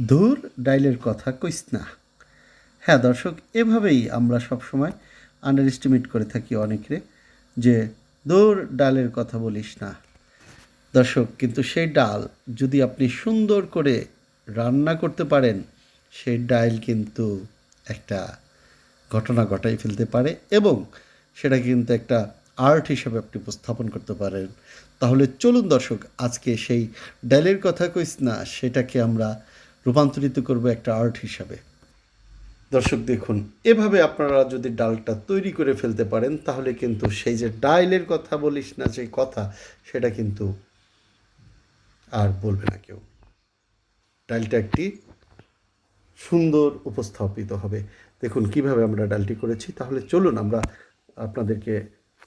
দূর ডাইলের কথা কইস না। হ্যাঁ দর্শক, এভাবেই আমরা সবসময় আন্ডার এস্টিমেট করে থাকি অনেকে যে দূর ডালের কথা বলিস না। দর্শক, কিন্তু সেই ডাল যদি আপনি সুন্দর করে রান্না করতে পারেন, সেই ডাল কিন্তু একটা ঘটনা ঘটাই ফেলতে পারে এবং সেটা কিন্তু একটা আর্ট হিসেবে আপনি উপস্থাপন করতে পারেন। তাহলে চলুন দর্শক, আজকে সেই ডালের কথা কইস না, সেটাকে আমরা রূপান্তরিত করব একটা আর্ট হিসাবে। দর্শক, দেখুন, এভাবে আপনারা যদি ডালটা তৈরি করে ফেলতে পারেন, তাহলে কিন্তু সেই যে ডাইলের কথা বলিস না, সেই কথা, সেটা কিন্তু আর বলবে না কেউ। ডালটা একটি সুন্দর উপস্থাপিত হবে। দেখুন, কীভাবে আমরা ডালটি করেছি। তাহলে চলুন, আমরা আপনাদেরকে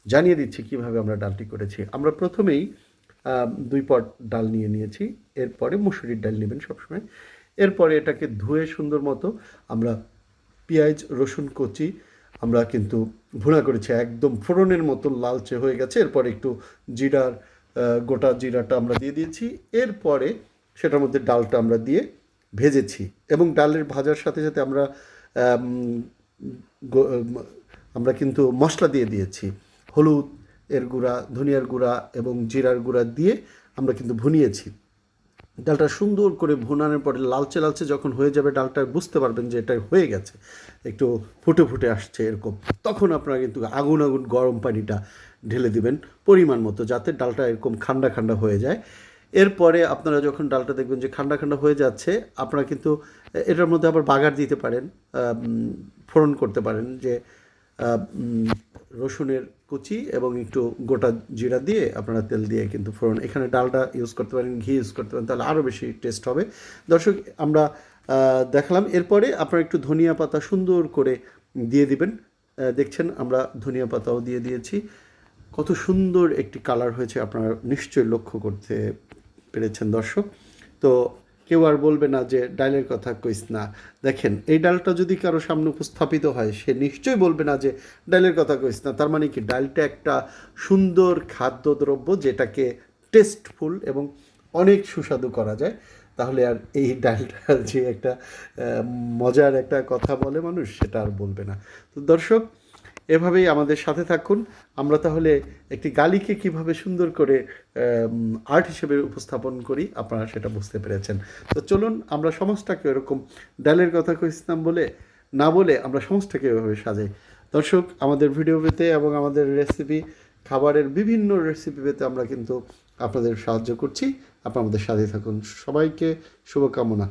জানিয়ে দিচ্ছি কীভাবে আমরা ডালটি করেছি। আমরা প্রথমেই দুই পট ডাল নিয়ে নিয়েছি। এরপরে মুসুরির ডাল নেবেন সবসময়। এরপরে এটাকে ধুয়ে সুন্দর মতো আমরা পেঁয়াজ, রসুন, কচি, আমরা কিন্তু ভুনা করেছি। একদম ফোড়নের মতো লালচে হয়ে গেছে। এরপরে একটু জিরার গোটা জিরাটা আমরা দিয়ে দিয়েছি। এরপরে সেটার মধ্যে ডালটা আমরা দিয়ে ভেজেছি এবং ডালের ভাজার সাথে সাথে আমরা আমরা কিন্তু মশলা দিয়ে দিয়েছি। হলুদ এর গুঁড়া, ধনিয়ার গুঁড়া এবং জিরার গুঁড়া দিয়ে আমরা কিন্তু ভুনিয়েছি। ডালটা সুন্দর করে ভুনানোর পরে লালচে লালচে যখন হয়ে যাবে ডালটা বুঝতে পারবেন যে এটা হয়ে গেছে। একটু ফুটে ফুটে আসছে এরকম। তখন আপনারা কিন্তু আগুন আগুন গরম পানিটা ঢেলে দিবেন পরিমাণ মতো যাতে ডালটা এরকম ঠান্ডা ঠান্ডা হয়ে যায়। এরপরে আপনারা যখন ডালটা দেখবেন যে ঠান্ডা ঠান্ডা হয়ে যাচ্ছে, আপনারা কিন্তু এটার মধ্যে আবার বাগার দিতে পারেন ফোড়ন করতে পারেন যে রসুনের কুচি এবং একটু গোটা জিরা দিয়ে আপনারা তেল দিয়ে কিন্তু ফোড়ন। এখানে ডালটা ইউজ করতে পারেন, ঘি ইউজ করতে পারেন, তাহলে আরও বেশি টেস্ট হবে। দর্শক, আমরা দেখালাম। এরপরে আপনারা একটু ধনিয়া পাতা সুন্দর করে দিয়ে দিবেন। দেখছেন আমরা ধনিয়া পাতাও দিয়ে দিয়েছি। কত সুন্দর একটি কালার হয়েছে, আপনারা নিশ্চয়ই লক্ষ্য করতে পেরেছেন দর্শক। তো কেউ আর বলবে না যে ডালের কথা কইস না। দেখেন, এই ডালটা যদি কারও সামনে উপস্থাপিত হয়, সে নিশ্চয়ই বলবে না যে ডালের কথা কইস না। তার মানে কি, ডালটা একটা সুন্দর খাদ্যদ্রব্য যেটাকে টেস্টফুল এবং অনেক সুস্বাদু করা যায়। তাহলে আর এই ডালটা যে একটা মজার একটা কথা বলে মানুষ, সেটা আর বলবে না। তো দর্শক এভাবেই আমাদের সাথে থাকুন। আমরা তাহলে একটি গালিকে কীভাবে সুন্দর করে আর্ট হিসেবে উপস্থাপন করি, আপনারা সেটা বুঝতে পেরেছেন। তো চলুন, আমরা সমাজটাকে এরকম ডালের কথা কইছিলাম বলে, না বলে আমরা সমাজটাকে এভাবে সাজাই। দর্শক, আমাদের ভিডিও পেতে এবং আমাদের রেসিপি খাবারের বিভিন্ন রেসিপি পেতে আমরা কিন্তু আপনাদের সাহায্য করছি। আপনারা আমাদের সাথে থাকুন। সবাইকে শুভকামনা।